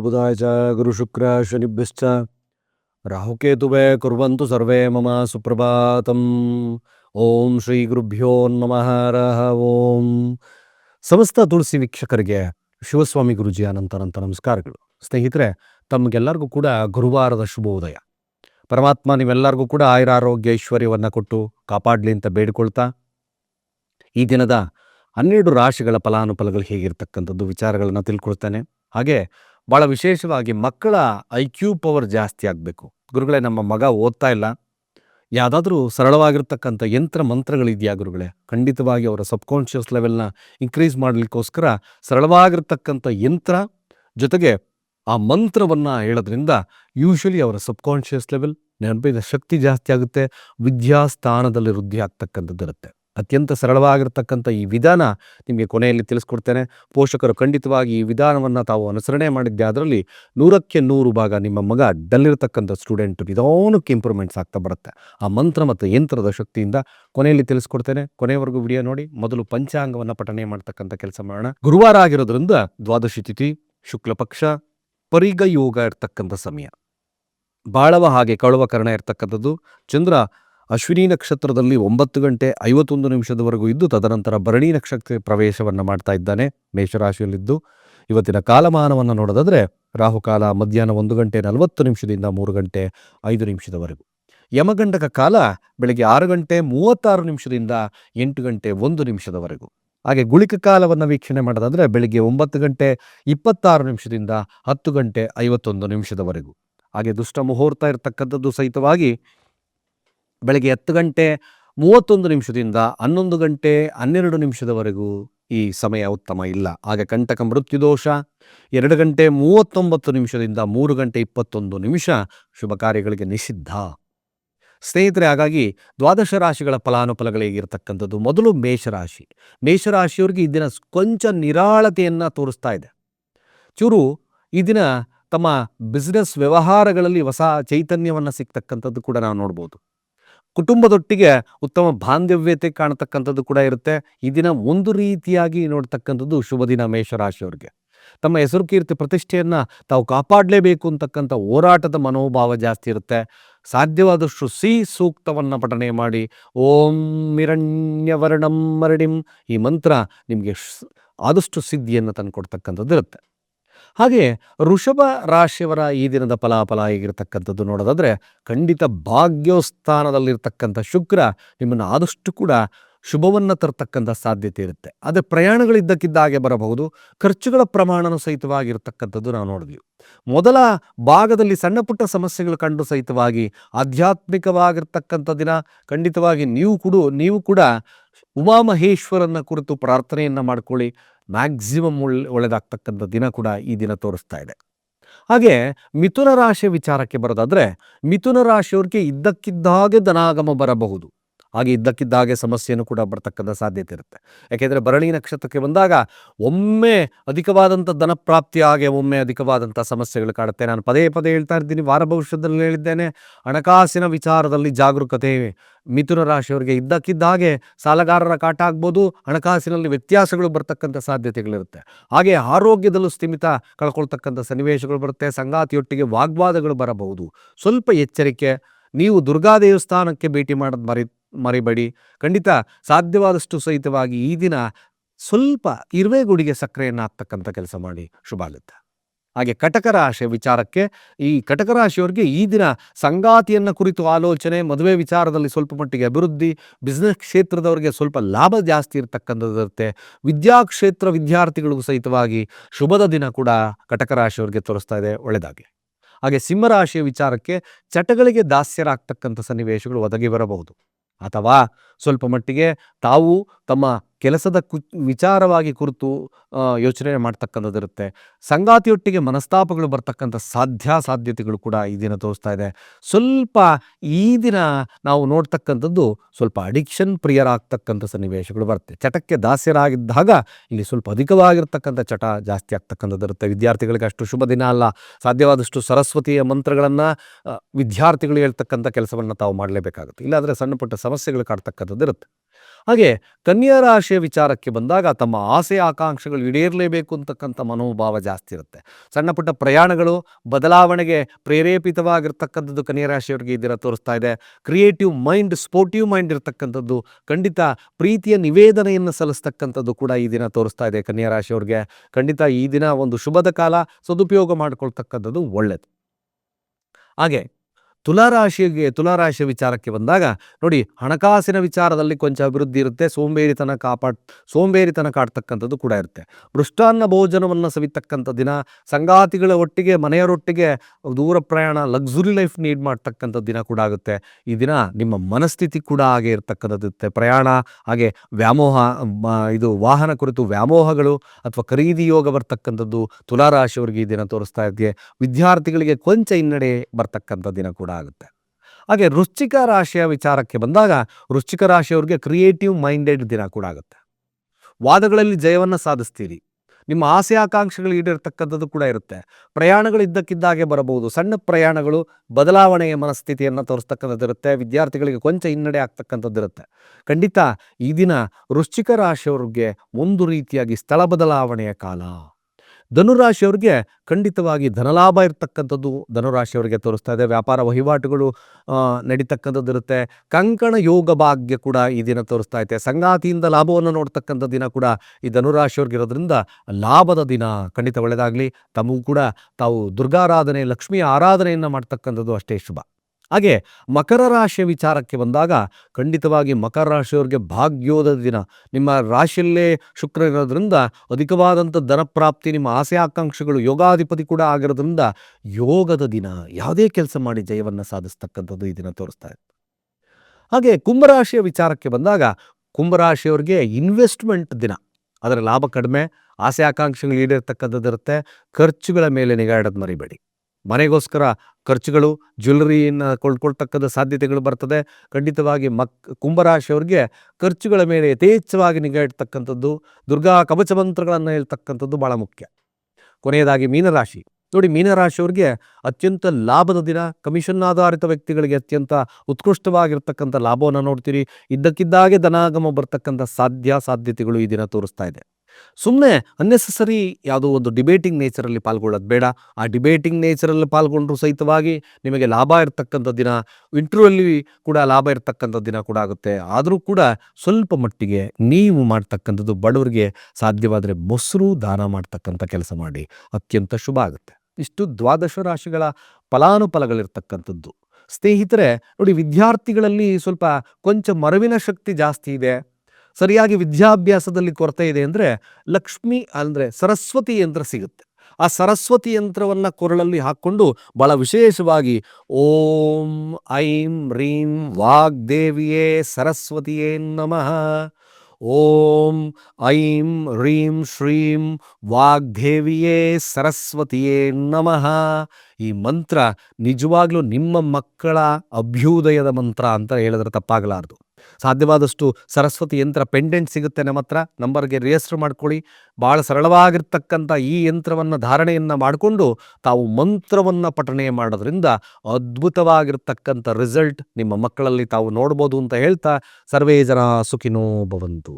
ಬುಧಾಯ ಚ ಗುರು ಶುಕ್ರ ಶನಿಭ್ಯಶ್ಚ ರಾಹುಕೇತುವೆ ಕುರ್ವಂತು ಸರ್ವೇ ಮಮ ಸುಪ್ರಭಾತಂ ಓಂ ಶ್ರೀ ಗುರುಭ್ಯೋ ನಮಃ ರಹ ಓಂ ಸಮಸ್ತ ತುಳಸಿ ವೀಕ್ಷಕರಿಗೆ ಶಿವಸ್ವಾಮಿ ಗುರುಜಿ ಅನಂತ ನಮಸ್ಕಾರಗಳು. ಸ್ನೇಹಿತರೆ, ತಮಗೆಲ್ಲರಿಗೂ ಕೂಡ ಗುರುವಾರದ ಶುಭೋದಯ. ಪರಮಾತ್ಮ ನೀವೆಲ್ಲರಿಗೂ ಕೂಡ ಆಯುರಾರೋಗ್ಯ ಐಶ್ವರ್ಯವನ್ನು ಕೊಟ್ಟು ಕಾಪಾಡಲಿ ಅಂತ ಬೇಡಿಕೊಳ್ತಾ ಈ ದಿನದ ಹನ್ನೆರಡು ರಾಶಿಗಳ ಫಲಾನುಫಲಗಳು ಹೇಗಿರ್ತಕ್ಕಂಥದ್ದು ವಿಚಾರಗಳನ್ನು ತಿಳ್ಕೊಳ್ತಾನೆ. ಹಾಗೆ ಭಾಳ ವಿಶೇಷವಾಗಿ ಮಕ್ಕಳ ಐ ಕ್ಯೂ ಪವರ್ ಜಾಸ್ತಿ ಆಗಬೇಕು. ಗುರುಗಳೇ, ನಮ್ಮ ಮಗ ಓದ್ತಾ ಇಲ್ಲ. ಯಾವುದಾದ್ರೂ ಸರಳವಾಗಿರ್ತಕ್ಕಂಥ ಯಂತ್ರ ಮಂತ್ರಗಳಿದೆಯಾ ಗುರುಗಳೇ? ಖಂಡಿತವಾಗಿ ಅವರ ಸಬ್ಕಾನ್ಷಿಯಸ್ ಲೆವೆಲ್ನ ಇನ್ಕ್ರೀಸ್ ಮಾಡಲಿಕ್ಕೋಸ್ಕರ ಸರಳವಾಗಿರ್ತಕ್ಕಂಥ ಯಂತ್ರ ಜೊತೆಗೆ ಆ ಮಂತ್ರವನ್ನು ಹೇಳೋದ್ರಿಂದ ಯೂಶ್ವಲಿ ಅವರ ಸಬ್ಕಾನ್ಷಿಯಸ್ ಲೆವೆಲ್, ನೆನಪಿನ ಶಕ್ತಿ ಜಾಸ್ತಿ ಆಗುತ್ತೆ, ವಿದ್ಯಾಸ್ಥಾನದಲ್ಲಿ ವೃದ್ಧಿ ಆಗ್ತಕ್ಕಂಥದ್ದು ಇರುತ್ತೆ ಅತ್ಯಂತ ಸರಳವಾಗಿರ್ತಕ್ಕಂಥ ಈ ವಿಧಾನ ನಿಮಗೆ ಕೊನೆಯಲ್ಲಿ ತಿಳಿಸ್ಕೊಡ್ತೇನೆ. ಪೋಷಕರು ಖಂಡಿತವಾಗಿ ಈ ವಿಧಾನವನ್ನು ತಾವು ಅನುಸರಣೆ ಮಾಡಿದ್ದೆ ಅದರಲ್ಲಿ ನೂರಕ್ಕೆ ನೂರು ಭಾಗ ನಿಮ್ಮ ಮಗ ಡಲ್ಲಿರ್ತಕ್ಕಂಥ ಸ್ಟೂಡೆಂಟ್ ನಿಧಾನಕ್ಕೆ ಇಂಪ್ರೂವ್ಮೆಂಟ್ಸ್ ಆಗ್ತಾ ಬರುತ್ತೆ. ಆ ಮಂತ್ರ ಮತ್ತು ಯಂತ್ರದ ಶಕ್ತಿಯಿಂದ ಕೊನೆಯಲ್ಲಿ ತಿಳಿಸ್ಕೊಡ್ತೇನೆ. ಕೊನೆಯವರೆಗೂ ವಿಡಿಯೋ ನೋಡಿ. ಮೊದಲು ಪಂಚಾಂಗವನ್ನು ಪಠನೆ ಮಾಡ್ತಕ್ಕಂಥ ಕೆಲಸ ಮಾಡೋಣ. ಗುರುವಾರ ಆಗಿರೋದ್ರಿಂದ ದ್ವಾದಶಿ ತಿಥಿ, ಶುಕ್ಲ ಪಕ್ಷ ಪರಿಗ ಯೋಗ ಇರ್ತಕ್ಕಂಥ ಸಮಯ. ಬಾಳವ ಹಾಗೆ ಕಳುವ ಕರ್ಣ ಇರ್ತಕ್ಕಂಥದ್ದು. ಚಂದ್ರ ಅಶ್ವಿನಿ ನಕ್ಷತ್ರದಲ್ಲಿ ಒಂಬತ್ತು ಗಂಟೆ ಐವತ್ತೊಂದು ನಿಮಿಷದವರೆಗೂ ಇದ್ದು, ತದನಂತರ ಭರಣಿ ನಕ್ಷತ್ರ ಪ್ರವೇಶವನ್ನು ಮಾಡ್ತಾ ಇದ್ದಾನೆ ಮೇಷರಾಶಿಯಲ್ಲಿದ್ದು. ಇವತ್ತಿನ ಕಾಲಮಾನವನ್ನು ನೋಡೋದಾದರೆ, ರಾಹುಕಾಲ ಮಧ್ಯಾಹ್ನ ಒಂದು ಗಂಟೆ ನಲವತ್ತು ನಿಮಿಷದಿಂದ ಮೂರು ಗಂಟೆ ಐದು ನಿಮಿಷದವರೆಗೂ. ಯಮಗಂಡಕ ಕಾಲ ಬೆಳಗ್ಗೆ ಆರು ಗಂಟೆ ಮೂವತ್ತಾರು ನಿಮಿಷದಿಂದ ಎಂಟು ಗಂಟೆ ಒಂದು ನಿಮಿಷದವರೆಗೂ. ಹಾಗೆ ಗುಳಿಕ ಕಾಲವನ್ನು ವೀಕ್ಷಣೆ ಮಾಡೋದಾದರೆ, ಬೆಳಗ್ಗೆ ಒಂಬತ್ತು ಗಂಟೆ ಇಪ್ಪತ್ತಾರು ನಿಮಿಷದಿಂದ ಹತ್ತು ಗಂಟೆ ಐವತ್ತೊಂದು ನಿಮಿಷದವರೆಗೂ. ಹಾಗೆ ದುಷ್ಟ ಮುಹೂರ್ತ ಇರತಕ್ಕಂಥದ್ದು ಸಹಿತವಾಗಿ ಬೆಳಗ್ಗೆ ಹತ್ತು ಗಂಟೆ ಮೂವತ್ತೊಂದು ನಿಮಿಷದಿಂದ ಹನ್ನೊಂದು ಗಂಟೆ ಹನ್ನೆರಡು ನಿಮಿಷದವರೆಗೂ ಈ ಸಮಯ ಉತ್ತಮ ಇಲ್ಲ. ಹಾಗೆ ಕಂಟಕ ಮೃತ್ಯುದೋಷ ಎರಡು ಗಂಟೆ ಮೂವತ್ತೊಂಬತ್ತು ನಿಮಿಷದಿಂದ ಮೂರು ಗಂಟೆ ಇಪ್ಪತ್ತೊಂದು ನಿಮಿಷ ಶುಭ ಕಾರ್ಯಗಳಿಗೆ ನಿಷಿದ್ಧ. ಸ್ನೇಹಿತರೆ, ಹಾಗಾಗಿ ದ್ವಾದಶ ರಾಶಿಗಳ ಫಲಾನುಫಲಗಳಿಗಿರ್ತಕ್ಕಂಥದ್ದು ಮೊದಲು ಮೇಷರಾಶಿ. ಮೇಷರಾಶಿಯವರಿಗೆ ಈ ದಿನ ಕೊಂಚ ನಿರಾಳತೆಯನ್ನು ತೋರಿಸ್ತಾ ಇದೆ. ಚೂರು ಈ ದಿನ ತಮ್ಮ ಬಿಸ್ನೆಸ್ ವ್ಯವಹಾರಗಳಲ್ಲಿ ಹೊಸ ಚೈತನ್ಯವನ್ನು ಸಿಗ್ತಕ್ಕಂಥದ್ದು ಕೂಡ ನಾವು ನೋಡ್ಬೋದು. ಕುಟುಂಬದೊಟ್ಟಿಗೆ ಉತ್ತಮ ಬಾಂಧವ್ಯತೆ ಕಾಣತಕ್ಕಂಥದ್ದು ಕೂಡ ಇರುತ್ತೆ. ಈ ದಿನ ಒಂದು ರೀತಿಯಾಗಿ ನೋಡ್ತಕ್ಕಂಥದ್ದು ಶುಭ ದಿನ ಮೇಷರಾಶಿಯವ್ರಿಗೆ. ತಮ್ಮ ಹೆಸರು ಕೀರ್ತಿ ಪ್ರತಿಷ್ಠೆಯನ್ನು ತಾವು ಕಾಪಾಡಲೇಬೇಕು ಅಂತಕ್ಕಂಥ ಹೋರಾಟದ ಮನೋಭಾವ ಜಾಸ್ತಿ ಇರುತ್ತೆ. ಸಾಧ್ಯವಾದಷ್ಟು ಸಿ ಸೂಕ್ತವನ್ನು ಪಠನೆ ಮಾಡಿ, ಓಂ ಮಿರಣ್ಯವರ್ಣಂ ಮರಣಿಂ ಈ ಮಂತ್ರ ನಿಮಗೆ ಆದಷ್ಟು ಸಿದ್ಧಿಯನ್ನು ತಂದುಕೊಡ್ತಕ್ಕಂಥದ್ದು ಇರುತ್ತೆ ಹಾಗೆ ಋಷಭ ರಾಶಿಯವರ ಈ ದಿನದ ಫಲಾಫಲ ಹೇಗಿರ್ತಕ್ಕಂಥದ್ದು ನೋಡೋದಾದರೆ ಖಂಡಿತ ಭಾಗ್ಯೋಸ್ಥಾನದಲ್ಲಿರ್ತಕ್ಕಂಥ ಶುಕ್ರ ನಿಮ್ಮನ್ನು ಆದಷ್ಟು ಕೂಡ ಶುಭವನ್ನು ತರ್ತಕ್ಕಂಥ ಸಾಧ್ಯತೆ ಇರುತ್ತೆ. ಆದರೆ ಪ್ರಯಾಣಗಳಿದ್ದಕ್ಕಿದ್ದಾಗೆ ಬರಬಹುದು, ಖರ್ಚುಗಳ ಪ್ರಮಾಣನೂ ಸಹಿತವಾಗಿರ್ತಕ್ಕಂಥದ್ದು ನಾವು ನೋಡಿದ್ವಿ. ಮೊದಲ ಭಾಗದಲ್ಲಿ ಸಣ್ಣ ಪುಟ್ಟ ಸಮಸ್ಯೆಗಳು ಕಂಡು ಸಹಿತವಾಗಿ ಆಧ್ಯಾತ್ಮಿಕವಾಗಿರ್ತಕ್ಕಂಥ ದಿನ, ಖಂಡಿತವಾಗಿ ನೀವು ಕೂಡ ನೀವು ಕೂಡ ಉಮಾಮಹೇಶ್ವರನ ಕುರಿತು ಪ್ರಾರ್ಥನೆಯನ್ನು ಮಾಡ್ಕೊಳ್ಳಿ. ಮ್ಯಾಕ್ಸಿಮಮ್ ಒಳ್ಳೆ ಒಳ್ಳೆದಾಗ್ತಕ್ಕಂಥ ದಿನ ಕೂಡ ಈ ದಿನ ತೋರಿಸ್ತಾ ಇದೆ ಹಾಗೆ ಮಿಥುನ ರಾಶಿ ವಿಚಾರಕ್ಕೆ ಬರೋದಾದ್ರೆ ಮಿಥುನ ರಾಶಿಯವ್ರಿಗೆ ಇದ್ದಕ್ಕಿದ್ದಾಗೆ ಧನಾಗಮ ಬರಬಹುದು ಹಾಗೆ ಇದ್ದಕ್ಕಿದ್ದಾಗೆ ಸಮಸ್ಯೆಯನ್ನು ಕೂಡ ಬರ್ತಕ್ಕಂಥ ಸಾಧ್ಯತೆ ಇರುತ್ತೆ. ಯಾಕೆಂದರೆ ಭರಣಿ ನಕ್ಷತ್ರಕ್ಕೆ ಬಂದಾಗ ಒಮ್ಮೆ ಅಧಿಕವಾದಂಥ ಧನಪ್ರಾಪ್ತಿ ಹಾಗೆ ಒಮ್ಮೆ ಅಧಿಕವಾದಂಥ ಸಮಸ್ಯೆಗಳು ಕಾಡುತ್ತೆ. ನಾನು ಪದೇ ಪದೇ ಹೇಳ್ತಾ ಇರ್ತೀನಿ, ವಾರ ಭವಿಷ್ಯದಲ್ಲಿ ಹೇಳಿದ್ದೇನೆ, ಹಣಕಾಸಿನ ವಿಚಾರದಲ್ಲಿ ಜಾಗರೂಕತೆ ಮಿಥುನ ರಾಶಿಯವರಿಗೆ ಇದ್ದಕ್ಕಿದ್ದ ಹಾಗೆ ಸಾಲಗಾರರ ಕಾಟ ಆಗ್ಬೋದು, ಹಣಕಾಸಿನಲ್ಲಿ ವ್ಯತ್ಯಾಸಗಳು ಬರ್ತಕ್ಕಂಥ ಸಾಧ್ಯತೆಗಳಿರುತ್ತೆ. ಹಾಗೆ ಆರೋಗ್ಯದಲ್ಲೂ ಸ್ಥಿಮಿತ ಕಳ್ಕೊಳ್ತಕ್ಕಂಥ ಸನ್ನಿವೇಶಗಳು ಬರುತ್ತೆ, ಸಂಗಾತಿಯೊಟ್ಟಿಗೆ ವಾಗ್ವಾದಗಳು ಬರಬಹುದು. ಸ್ವಲ್ಪ ಎಚ್ಚರಿಕೆ, ನೀವು ದುರ್ಗಾ ದೇವಸ್ಥಾನಕ್ಕೆ ಭೇಟಿ ಮಾಡೋದು ಮರಿ ಮರಿಬೇಡಿ. ಖಂಡಿತ ಸಾಧ್ಯವಾದಷ್ಟು ಸಹಿತವಾಗಿ ಈ ದಿನ ಸ್ವಲ್ಪ ಇರುವೆ ಗುಡಿಗೆ ಸಕ್ಕರೆಯನ್ನು ಹಾಕ್ತಕ್ಕಂಥ ಕೆಲಸ ಮಾಡಿ. ಶುಭ ಹಾಗೆ ಕಟಕ ರಾಶಿಯ ವಿಚಾರಕ್ಕೆ ಈ ಕಟಕ ರಾಶಿಯವರಿಗೆ ಈ ದಿನ ಸಂಗಾತಿಯನ್ನು ಕುರಿತು ಆಲೋಚನೆ, ಮದುವೆ ವಿಚಾರದಲ್ಲಿ ಸ್ವಲ್ಪ ಮಟ್ಟಿಗೆ ಅಭಿವೃದ್ಧಿ ಬಿಸ್ನೆಸ್ ಕ್ಷೇತ್ರದವರಿಗೆ ಸ್ವಲ್ಪ ಲಾಭ ಜಾಸ್ತಿ ಇರತಕ್ಕಂಥದ್ದಿರುತ್ತೆ. ವಿದ್ಯಾಕ್ಷೇತ್ರ ವಿದ್ಯಾರ್ಥಿಗಳಿಗೂ ಸಹಿತವಾಗಿ ಶುಭದ ದಿನ ಕೂಡ ಕಟಕ ರಾಶಿಯವರಿಗೆ ತೋರಿಸ್ತಾ ಇದೆ. ಒಳ್ಳೆಯದಾಗಿ ಹಾಗೆ ಸಿಂಹರಾಶಿಯ ವಿಚಾರಕ್ಕೆ ಚಟಗಳಿಗೆ ದಾಸ್ಯರಾಗ್ತಕ್ಕಂಥ ಸನ್ನಿವೇಶಗಳು ಒದಗಿ ಬರಬಹುದು. ಅಥವಾ ಸ್ವಲ್ಪ ಮಟ್ಟಿಗೆ ತಾವು ತಮ್ಮ ಕೆಲಸದ ಕು ವಿಚಾರವಾಗಿ ಕುರಿತು ಯೋಚನೆ ಮಾಡ್ತಕ್ಕಂಥದ್ದಿರುತ್ತೆ. ಸಂಗಾತಿಯೊಟ್ಟಿಗೆ ಮನಸ್ತಾಪಗಳು ಬರ್ತಕ್ಕಂಥ ಸಾಧ್ಯ ಸಾಧ್ಯತೆಗಳು ಕೂಡ ಈ ದಿನ ತೋರಿಸ್ತಾ ಇದೆ. ಸ್ವಲ್ಪ ಈ ದಿನ ನಾವು ನೋಡ್ತಕ್ಕಂಥದ್ದು ಸ್ವಲ್ಪ ಅಡಿಕ್ಷನ್ ಪ್ರಿಯರಾಗ್ತಕ್ಕಂಥ ಸನ್ನಿವೇಶಗಳು ಬರುತ್ತೆ. ಚಟಕ್ಕೆ ದಾಸ್ಯರಾಗಿದ್ದಾಗ ಇಲ್ಲಿ ಸ್ವಲ್ಪ ಅಧಿಕವಾಗಿರ್ತಕ್ಕಂಥ ಚಟ ಜಾಸ್ತಿ ಆಗ್ತಕ್ಕಂಥದ್ದಿರುತ್ತೆ. ವಿದ್ಯಾರ್ಥಿಗಳಿಗೆ ಅಷ್ಟು ಶುಭ ದಿನ ಅಲ್ಲ. ಸಾಧ್ಯವಾದಷ್ಟು ಸರಸ್ವತಿಯ ಮಂತ್ರಗಳನ್ನು ವಿದ್ಯಾರ್ಥಿಗಳು ಹೇಳ್ತಕ್ಕಂಥ ಕೆಲಸವನ್ನು ತಾವು ಮಾಡಲೇಬೇಕಾಗುತ್ತೆ. ಇಲ್ಲಾಂದರೆ ಸಣ್ಣ ಪುಟ್ಟ ಸಮಸ್ಯೆಗಳು ಕಾಡ್ತಕ್ಕಂಥದ್ದು ಇರುತ್ತೆ ಹಾಗೆ ಕನ್ಯಾ ರಾಶಿಯ ವಿಚಾರಕ್ಕೆ ಬಂದಾಗ ತಮ್ಮ ಆಸೆ ಆಕಾಂಕ್ಷೆಗಳು ಈಡೇರಲೇಬೇಕು ಅಂತಕ್ಕಂಥ ಮನೋಭಾವ ಜಾಸ್ತಿ ಇರುತ್ತೆ. ಸಣ್ಣ ಪುಟ್ಟ ಪ್ರಯಾಣಗಳು ಬದಲಾವಣೆಗೆ ಪ್ರೇರೇಪಿತವಾಗಿರ್ತಕ್ಕಂಥದ್ದು ಕನ್ಯಾ ರಾಶಿಯವರಿಗೆ ಇದರ ತೋರಿಸ್ತಾ ಇದೆ. ಕ್ರಿಯೇಟಿವ್ ಮೈಂಡ್, ಸ್ಪೋರ್ಟಿವ್ ಮೈಂಡ್ ಇರತಕ್ಕಂಥದ್ದು, ಖಂಡಿತ ಪ್ರೀತಿಯ ನಿವೇದನೆಯನ್ನು ಸಲ್ಲಿಸ್ತಕ್ಕಂಥದ್ದು ಕೂಡ ಈ ದಿನ ತೋರಿಸ್ತಾ ಇದೆ ಕನ್ಯಾ ರಾಶಿಯವ್ರಿಗೆ. ಖಂಡಿತ ಈ ದಿನ ಒಂದು ಶುಭದ ಕಾಲ, ಸದುಪಯೋಗ ಮಾಡಿಕೊಳ್ತಕ್ಕಂಥದ್ದು ಒಳ್ಳೆಯದು ಹಾಗೆ ತುಲಾರಾಶಿಗೆ, ತುಲಾರಾಶಿಯ ವಿಚಾರಕ್ಕೆ ಬಂದಾಗ ನೋಡಿ ಹಣಕಾಸಿನ ವಿಚಾರದಲ್ಲಿ ಕೊಂಚ ಅಭಿವೃದ್ಧಿ ಇರುತ್ತೆ. ಸೋಂಬೇರಿತನ ಕಾಪಾಡ್, ಸೋಂಬೇರಿತನ ಕಾಡ್ತಕ್ಕಂಥದ್ದು ಕೂಡ ಇರುತ್ತೆ. ಮೃಷ್ಟಾನ್ನ ಭೋಜನವನ್ನು ಸವಿತಕ್ಕಂಥ ದಿನ, ಸಂಗಾತಿಗಳ ಒಟ್ಟಿಗೆ, ಮನೆಯವರೊಟ್ಟಿಗೆ ದೂರ ಪ್ರಯಾಣ ಲಕ್ಸುರಿ ಲೈಫ್ ನೀಡ್ ಮಾಡ್ತಕ್ಕಂಥ ದಿನ ಕೂಡ ಆಗುತ್ತೆ. ಈ ದಿನ ನಿಮ್ಮ ಮನಸ್ಥಿತಿ ಕೂಡ ಹಾಗೆ ಇರ್ತಕ್ಕಂಥದ್ದು ಇರುತ್ತೆ. ಪ್ರಯಾಣ, ಹಾಗೆ ವ್ಯಾಮೋಹ ಇದು ವಾಹನ ಕುರಿತು ವ್ಯಾಮೋಹಗಳು ಅಥವಾ ಖರೀದಿ ಯೋಗ ಬರ್ತಕ್ಕಂಥದ್ದು ತುಲಾರಾಶಿಯವರಿಗೆ ಈ ದಿನ ತೋರಿಸ್ತಾ ಇದೆಯೇ. ವಿದ್ಯಾರ್ಥಿಗಳಿಗೆ ಕೊಂಚ ಹಿನ್ನಡೆ ಬರ್ತಕ್ಕಂಥ ದಿನ ಕೂಡ ಆಗುತ್ತೆ. ಹಾಗೆ ವೃಶ್ಚಿಕ ರಾಶಿಯ ವಿಚಾರಕ್ಕೆ ಬಂದಾಗ ವೃಶ್ಚಿಕ ರಾಶಿಯವ್ರಿಗೆ ಕ್ರಿಯೇಟಿವ್ ಮೈಂಡೆಡ್ ದಿನ ಕೂಡ ಆಗುತ್ತೆ. ವಾದಗಳಲ್ಲಿ ಜಯವನ್ನು ಸಾಧಿಸ್ತೀರಿ. ನಿಮ್ಮ ಆಸೆ ಆಕಾಂಕ್ಷೆಗಳು ಈಡೇರ್ತಕ್ಕಂಥದ್ದು ಕೂಡ ಇರುತ್ತೆ. ಪ್ರಯಾಣಗಳು ಇದ್ದಕ್ಕಿದ್ದಾಗೆ ಬರಬಹುದು. ಸಣ್ಣ ಪ್ರಯಾಣಗಳು ಬದಲಾವಣೆಯ ಮನಸ್ಥಿತಿಯನ್ನು ತೋರಿಸ್ತಕ್ಕಂಥದ್ದಿರುತ್ತೆ ವಿದ್ಯಾರ್ಥಿಗಳಿಗೆ ಕೊಂಚ ಹಿನ್ನಡೆ ಆಗ್ತಕ್ಕಂಥದ್ದಿರುತ್ತೆ ಖಂಡಿತ ಈ ದಿನ ವೃಶ್ಚಿಕ ರಾಶಿಯವ್ರಿಗೆ ಒಂದು ರೀತಿಯಾಗಿ ಸ್ಥಳ ಬದಲಾವಣೆಯ ಕಾಲ. ಧನುರಾಶಿಯವ್ರಿಗೆ ಖಂಡಿತವಾಗಿ ಧನಲಾಭ ಇರತಕ್ಕಂಥದ್ದು ಧನುರಾಶಿಯವರಿಗೆ ತೋರಿಸ್ತಾ ಇದೆ. ವ್ಯಾಪಾರ ವಹಿವಾಟುಗಳು ನಡೀತಕ್ಕಂಥದ್ದು ಇರುತ್ತೆ. ಕಂಕಣ ಯೋಗ ಭಾಗ್ಯ ಕೂಡ ಈ ದಿನ ತೋರಿಸ್ತಾ ಇದೆ. ಸಂಗಾತಿಯಿಂದ ಲಾಭವನ್ನು ನೋಡ್ತಕ್ಕಂಥ ದಿನ ಕೂಡ ಈ ಧನುರಾಶಿಯವ್ರಿಗೆ ಇರೋದ್ರಿಂದ ಲಾಭದ ದಿನ ಖಂಡಿತ ಒಳ್ಳೆಯದಾಗಲಿ ತಮಗೂ ಕೂಡ ತಾವು ದುರ್ಗಾರಾಧನೆ ಲಕ್ಷ್ಮಿಯ ಆರಾಧನೆಯನ್ನು ಮಾಡ್ತಕ್ಕಂಥದ್ದು ಅಷ್ಟೇ ಶುಭ. ಹಾಗೆ ಮಕರ ರಾಶಿಯ ವಿಚಾರಕ್ಕೆ ಬಂದಾಗ ಖಂಡಿತವಾಗಿ ಮಕರ ರಾಶಿಯವ್ರಿಗೆ ಭಾಗ್ಯೋದ ದಿನ. ನಿಮ್ಮ ರಾಶಿಯಲ್ಲೇ ಶುಕ್ರ ಇರೋದ್ರಿಂದ ಅಧಿಕವಾದಂಥ ಧನಪ್ರಾಪ್ತಿ, ನಿಮ್ಮ ಆಸೆ ಆಕಾಂಕ್ಷೆಗಳು ಯೋಗಾಧಿಪತಿ ಕೂಡ ಆಗಿರೋದ್ರಿಂದ ಯೋಗದ ದಿನ. ಯಾವುದೇ ಕೆಲಸ ಮಾಡಿ ಜಯವನ್ನು ಸಾಧಿಸ್ತಕ್ಕಂಥದ್ದು ಈ ದಿನ ತೋರಿಸ್ತಾ ಇದೆ ಹಾಗೆ ಕುಂಭರಾಶಿಯ ವಿಚಾರಕ್ಕೆ ಬಂದಾಗ ಕುಂಭರಾಶಿಯವ್ರಿಗೆ ಇನ್ವೆಸ್ಟ್ಮೆಂಟ್ ದಿನ. ಅದರ ಲಾಭ ಕಡಿಮೆ, ಆಸೆ ಆಕಾಂಕ್ಷೆಗಳು ಈಡೇರ್ತಕ್ಕಂಥದ್ದು ಇರುತ್ತೆ ಖರ್ಚುಗಳ ಮೇಲೆ ನಿಗಾ ಇಡೋದು ಮರಿಬೇಡಿ. ಮನೆಗೋಸ್ಕರ ಖರ್ಚುಗಳು ಜ್ಯುವೆಲ್ಲರಿಯನ್ನು ಕೊಳ್ಕೊಳ್ತಕ್ಕಂಥ ಸಾಧ್ಯತೆಗಳು ಬರ್ತದೆ. ಖಂಡಿತವಾಗಿ ಮಕ್, ಕುಂಭರಾಶಿಯವ್ರಿಗೆ ಖರ್ಚುಗಳ ಮೇಲೆ ಯಥೇಚ್ಛವಾಗಿ ನಿಗಾ ಇಡ್ತಕ್ಕಂಥದ್ದು, ದುರ್ಗಾ ಕವಚ ಮಂತ್ರಗಳನ್ನು ಹೇಳ್ತಕ್ಕಂಥದ್ದು ಭಾಳ ಮುಖ್ಯ. ಕೊನೆಯದಾಗಿ ಮೀನರಾಶಿ. ನೋಡಿ, ಮೀನರಾಶಿಯವ್ರಿಗೆ ಅತ್ಯಂತ ಲಾಭದ ದಿನ, ಕಮಿಷನ್ ಆಧಾರಿತ ವ್ಯಕ್ತಿಗಳಿಗೆ ಅತ್ಯಂತ ಉತ್ಕೃಷ್ಟವಾಗಿರ್ತಕ್ಕಂಥ ಲಾಭವನ್ನು ನೋಡ್ತೀರಿ. ಇದ್ದಕ್ಕಿದ್ದಾಗೆ ಧನಾಗಮ ಬರ್ತಕ್ಕಂಥ ಸಾಧ್ಯ, ಸಾಧ್ಯತೆಗಳು ಈ ದಿನ ತೋರಿಸ್ತಾ ಇದೆ. ಸುಮ್ಮನೆ ಅನ್ನೆಸಸರಿ ಯಾವುದೋ ಒಂದು ಡಿಬೇಟಿಂಗ್ ನೇಚರಲ್ಲಿ ಪಾಲ್ಗೊಳ್ಳೋದು ಬೇಡ. ಆ ಡಿಬೇಟಿಂಗ್ ನೇಚರಲ್ಲಿ ಪಾಲ್ಗೊಂಡ್ರು ಸಹಿತವಾಗಿ ನಿಮಗೆ ಲಾಭ ಇರತಕ್ಕಂಥ ದಿನ ಇಂಟರ್ವ್ಯೂಲ್ಲಿ ಕೂಡ ಲಾಭ ಇರತಕ್ಕಂಥ ದಿನ ಕೂಡ ಆಗುತ್ತೆ. ಆದರೂ ಕೂಡ ಸ್ವಲ್ಪ ಮಟ್ಟಿಗೆ ನೀವು ಮಾಡ್ತಕ್ಕಂಥದ್ದು ಬಡವರಿಗೆ ಸಾಧ್ಯವಾದರೆ ಮೊಸರು ದಾನ ಮಾಡ್ತಕ್ಕಂಥ ಕೆಲಸ ಮಾಡಿ. ಅತ್ಯಂತ ಶುಭ ಆಗುತ್ತೆ. ಇಷ್ಟು ದ್ವಾದಶ ರಾಶಿಗಳ ಫಲಾನುಫಲಗಳಿರ್ತಕ್ಕಂಥದ್ದು. ಸ್ನೇಹಿತರೆ, ನೋಡಿ ವಿದ್ಯಾರ್ಥಿಗಳಲ್ಲಿ ಸ್ವಲ್ಪ ಕೊಂಚ ಮರವಿನ ಶಕ್ತಿ ಜಾಸ್ತಿ ಇದೆ. ಸರಿಯಾಗಿ ವಿದ್ಯಾಭ್ಯಾಸದಲ್ಲಿ ಕೊರತೆ ಇದೆ ಅಂದರೆ ಲಕ್ಷ್ಮಿ ಅಂದರೆ ಸರಸ್ವತಿ ಯಂತ್ರ ಸಿಗುತ್ತೆ. ಆ ಸರಸ್ವತಿ ಯಂತ್ರವನ್ನು ಕೊರಳಲ್ಲಿ ಹಾಕ್ಕೊಂಡು ಭಾಳ ವಿಶೇಷವಾಗಿ ಓಂ ಐಂ ರೀಂ ವಾಗ್ದೇವಿಯೇ ಸರಸ್ವತಿಯೇ ನಮಃ. ಓಂ ಐಂ ರೀಂ ಶ್ರೀಂ ವಾಗ್ದೇವಿಯೇ ಸರಸ್ವತಿಯೇ ನಮಃ. ಈ ಮಂತ್ರ ನಿಜವಾಗ್ಲೂ ನಿಮ್ಮ ಮಕ್ಕಳ ಅಭ್ಯುದಯದ ಮಂತ್ರ ಅಂತ ಹೇಳಿದ್ರೆ ತಪ್ಪಾಗಲಾರ್ದು. ಸಾಧ್ಯವಾದಷ್ಟು ಸರಸ್ವತಿ ಯಂತ್ರ ಪೆಂಡೆಂಟ್ ಸಿಗುತ್ತೆ ನಮ್ಮ ಹತ್ರ. ನಂಬರ್ಗೆ ರಿಜಿಸ್ಟರ್ ಮಾಡ್ಕೊಳ್ಳಿ. ಭಾಳ ಸರಳವಾಗಿರ್ತಕ್ಕಂಥ ಈ ಯಂತ್ರವನ್ನು ಧಾರಣೆಯನ್ನು ಮಾಡಿಕೊಂಡು ತಾವು ಮಂತ್ರವನ್ನು ಪಠಣೆ ಮಾಡೋದ್ರಿಂದ ಅದ್ಭುತವಾಗಿರ್ತಕ್ಕಂಥ ರಿಸಲ್ಟ್ ನಿಮ್ಮ ಮಕ್ಕಳಲ್ಲಿ ತಾವು ನೋಡ್ಬೋದು ಅಂತ ಹೇಳ್ತಾ ಸರ್ವೇ ಜನ ಸುಖಿನೋ ಭವಂತು.